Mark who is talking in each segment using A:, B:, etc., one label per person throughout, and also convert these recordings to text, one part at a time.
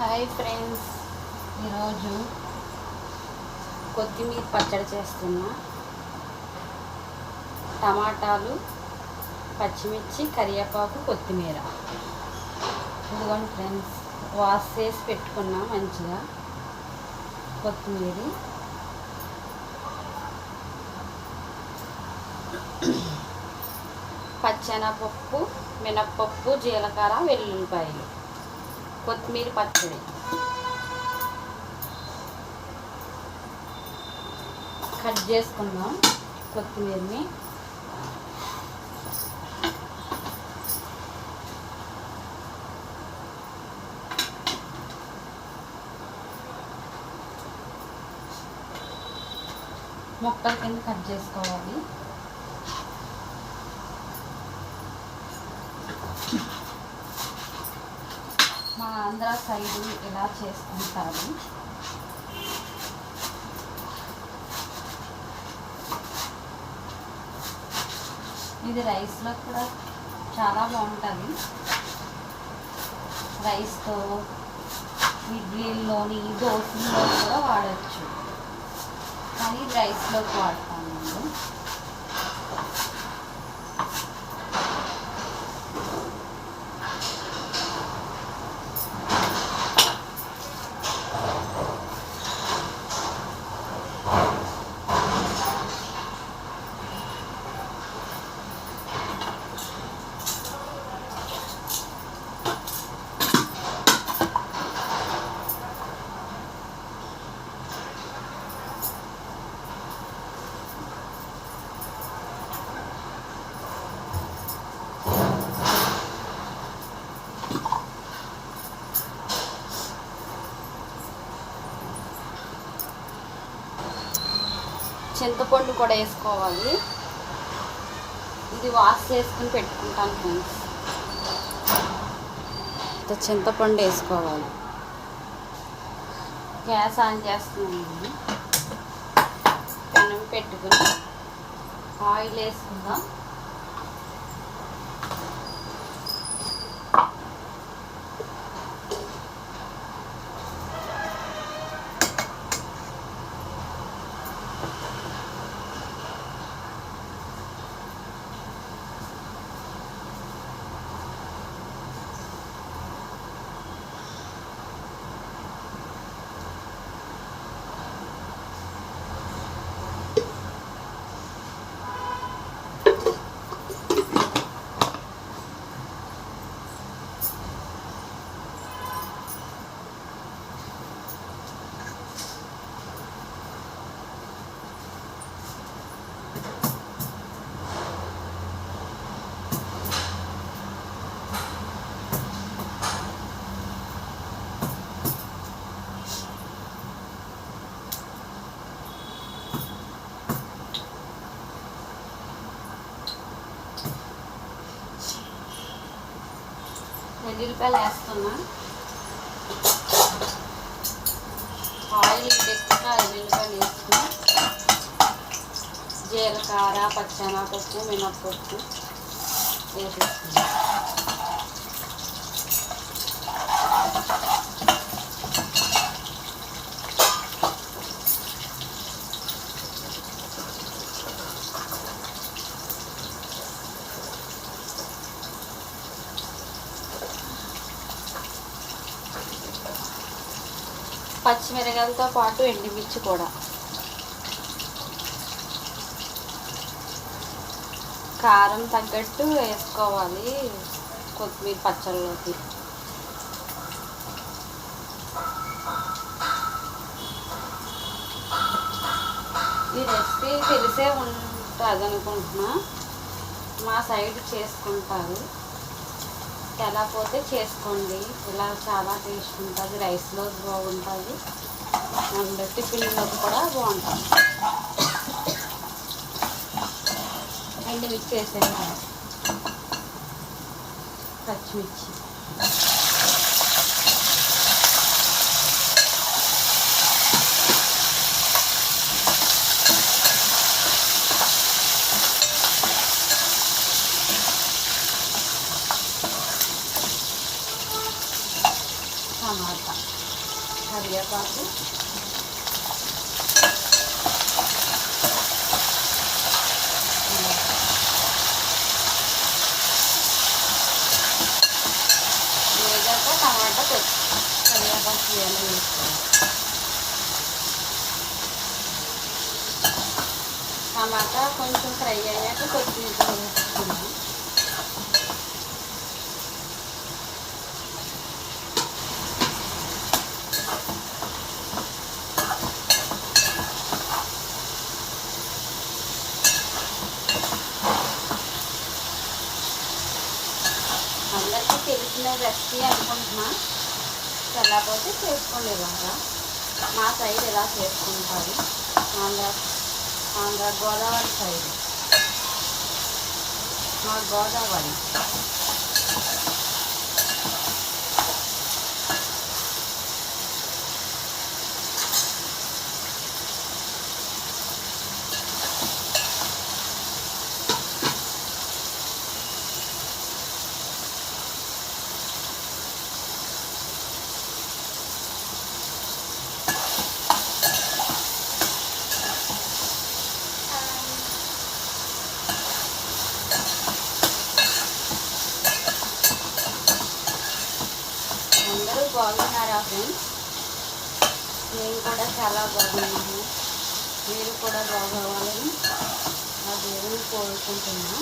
A: Hi friends ఈరోజు కొత్తిమీర పచ్చడి చేస్తున్నా. టమాటాలు పచ్చిమిర్చి కరివేపాకు కొత్తిమీర. ఇదిగోండి ఫ్రెండ్స్ వాష్ చేసి పెట్టుకున్నా మంచిగా కొత్తిమీర పచ్చెనపప్పు మినప్పప్పు జీలకర్ర వెల్లుల్లిపాయలు. కొత్తిమీర పచ్చడి. కట్ చేసుకుందాం కొత్తిమీరని. ముక్కల కింద కట్ చేసుకోవాలి మా ఆంధ్ర సైడు ఇలా చేసుకుంటారు ఇది రైస్లో కూడా చాలా బాగుంటుంది. రైస్తో ఇడ్లీల్లోని దోశల్లో కూడా వాడచ్చు. కానీ రైస్లోకి వాడతాను నేను చింతపండు కూడా వేసుకోవాలి. ఇది వాష్ చేసుకుని పెట్టుకుంటాను ఫ్రెండ్స్. చింతపండు వేసుకోవాలి. గ్యాస్ ఆన్ చేస్తున్నాను. పెనం పెట్టుకుని ఆయిల్ వేసుకుందాం. ఉల్లిపాయలు వేస్తున్నా ఆయిల్ ఎక్కువ వెల్లుల్లిపాయలు వేసుకుని జీలకర్ర పచ్చెనపప్పు మినప్పప్పు వేసేస్తున్నా. పచ్చిమిరకాయలతో పాటు ఎండుమిర్చి కూడా. కారం తగ్గట్టు వేసుకోవాలి కొత్తిమీర పచ్చళ్ళలోకి ఈ రెసిపీ తెలిసే ఉంటుంది అనుకుంటున్నా మా సైడ్ చేసుకుంటారు. ఎలా పోతే చేసుకోండి. ఇలా చాలా టేస్ట్ ఉంటుంది. రైస్లో బాగుంటుంది. అండ్ టిఫిన్లో కూడా బాగుంటుంది. అండ్ మిక్స్ వేసేయాలి పచ్చిమిర్చి టమాటా కరివేపాకు వేగాక టమాటా కరివేపాకు ఇవన్నీ వేసుకోవాలి టమాటా కొంచెం ఫ్రై అయ్యాక కొద్దిగా అందరికీ తెలిసిన రెసిపీ అనుకుంటున్నా. తెల్లపోతే చేసుకోండి బాగా మా సైడ్ ఎలా చేసుకుంటారు? ఆంధ్ర ఆంధ్ర గోదావరి సైడ్. మా గోదావరి అందరూ బాగున్నారా ఫ్రెండ్స్ నేను కూడా చాలా బాగున్నాను మీరు కూడా బాగోవాలని ఆ దేవుని కోరుకుంటున్నాను.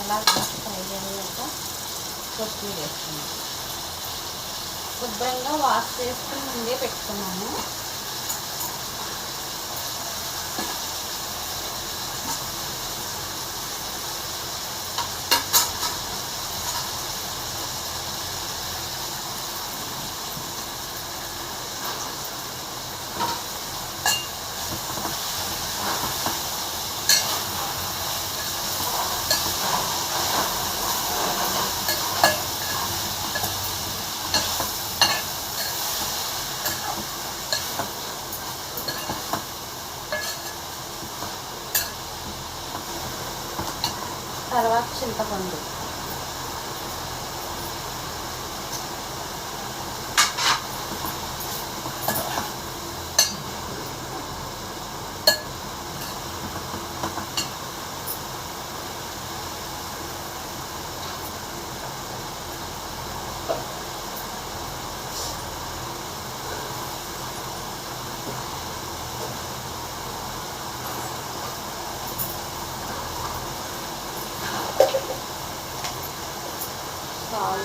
A: అలా ఫ్రై అయ్యాక కొత్తిమీర వేసుకున్నాను. శుభ్రంగా వాష్ చేసుకుని ముందే పెట్టుకున్నాను. తర్వాత చింతపండు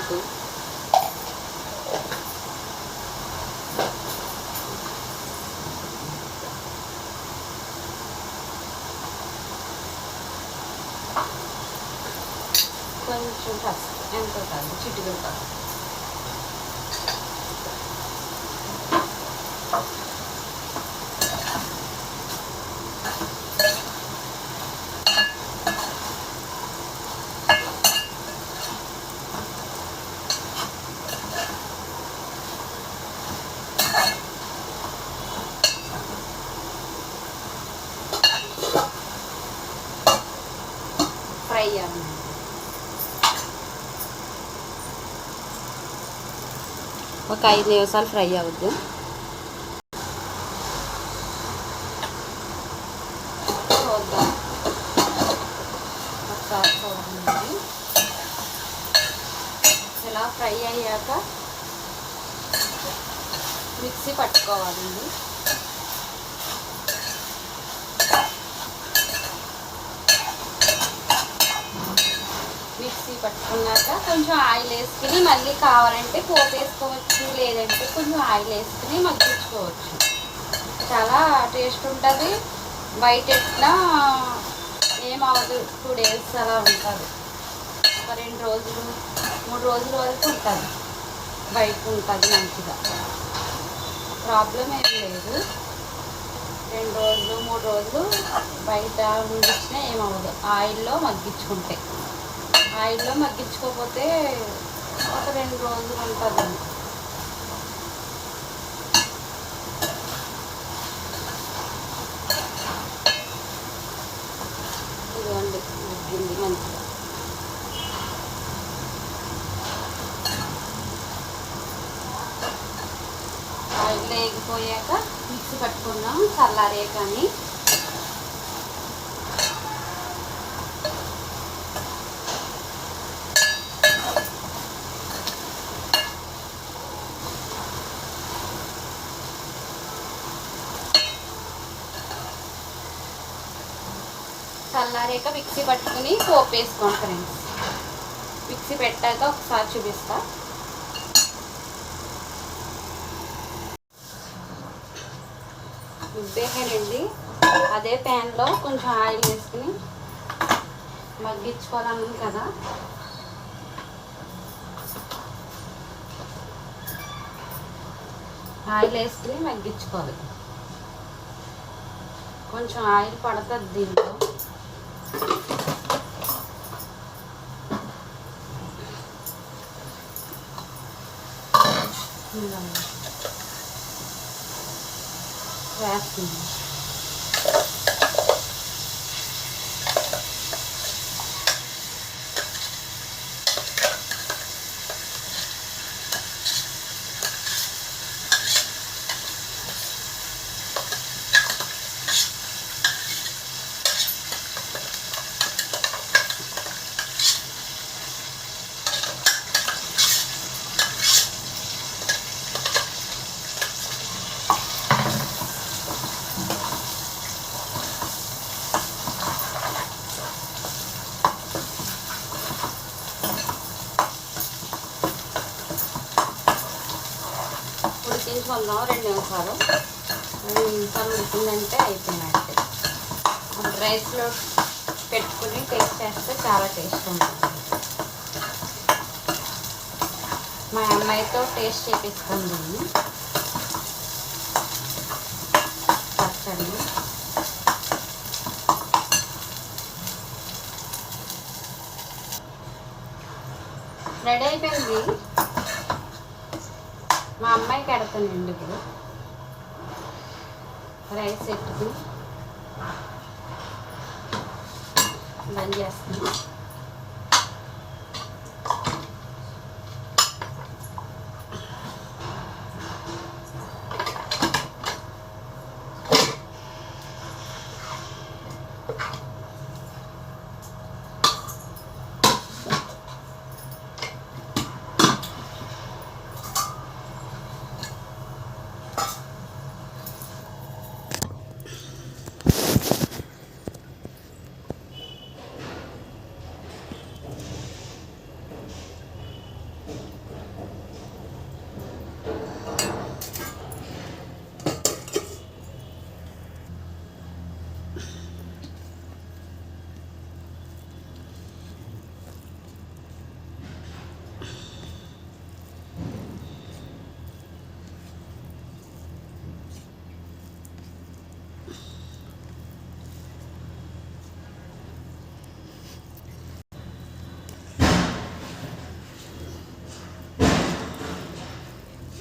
A: సాల్ట్ కొంచెం పసుపు ఎంతో కాదు చిటికలు కాదు ఫ్రై అన్నమాట ఒక ఐదు నిమిషాలు ఫ్రై అవుద్ది. చూద్దాం ఒకసారి చూడండి ఇలా ఫ్రై అయ్యాక మిక్సీ పట్టుకోవాలండి మిక్సీ పట్టుకున్నాక కొంచెం ఆయిల్ వేసుకుని మళ్ళీ కావాలంటే పోపు వేసుకోవచ్చు లేదంటే కొంచెం ఆయిల్ వేసుకుని మగ్గించుకోవచ్చు. చాలా టేస్ట్ ఉంటుంది. బయట ఎట్లా ఏమవదు టూ డేస్ అలా ఉంటుంది. ఒక రెండు రోజులు మూడు రోజుల వరకు ఉంటుంది. బయట ఉంటుంది మంచిగా. ప్రాబ్లం ఏం లేదు. రెండు రోజులు మూడు రోజులు బయట ఉండిచ్చినా ఏమవ్వదు ఆయిల్లో మగ్గించుకుంటే. ఆయిల్లో మగ్గించుకోకపోతే ఒక రెండు రోజులు ఉంటుంది. ఇదిగోండి మగ్గింది మంచిగా. ఆయిల్ వేగిపోయాక మిక్సీ పట్టుకున్నాం చల్లారే కానీ. చల్లారాక మిక్సీ పట్టుకుని పోపు వేసుకోండి ఫ్రెండ్స్. మిక్సీ పెట్టాక ఒకసారి చూపిస్తా. ఉబ్బేకానండి అదే ప్యాన్లో కొంచెం ఆయిల్ వేసుకుని మగ్గించుకోవాలన్నాను కదా. ఆయిల్ వేసుకుని మగ్గించుకోవాలి. కొంచెం ఆయిల్ పడుతుంది దీంట్లో. ఇలా వేస్తుంది తీసుకుందాం రెండు నిమిషాలు రెండు నిమిషాలు ఉడికిందంటే అయిపోయినట్టే అప్పుడు రైస్లో పెట్టుకుని టేస్ట్ చేస్తే చాలా టేస్ట్ ఉంటుంది. మా అమ్మాయితో టేస్ట్ చేపిస్తుంది పచ్చడి. రెడీ అయిపోయింది? మా అమ్మాయి కడతానండి ఇప్పుడు. రైస్ పెట్టుకుని బంద్ చేస్తున్నాను.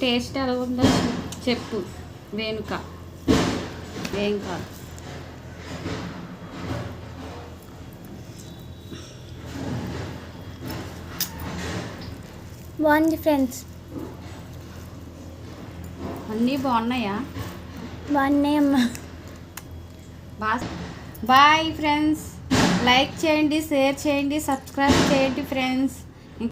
A: టేస్ట్ ఎలా ఉందో చెప్పు. వేణుక. కాదు.
B: బాగుంది ఫ్రెండ్స్.
A: అన్నీ బాగున్నాయా?
B: బాగున్నాయమ్మా
A: బాగా బాయ్ ఫ్రెండ్స్. లైక్ చేయండి షేర్ చేయండి సబ్స్క్రైబ్ చేయండి ఫ్రెండ్స్.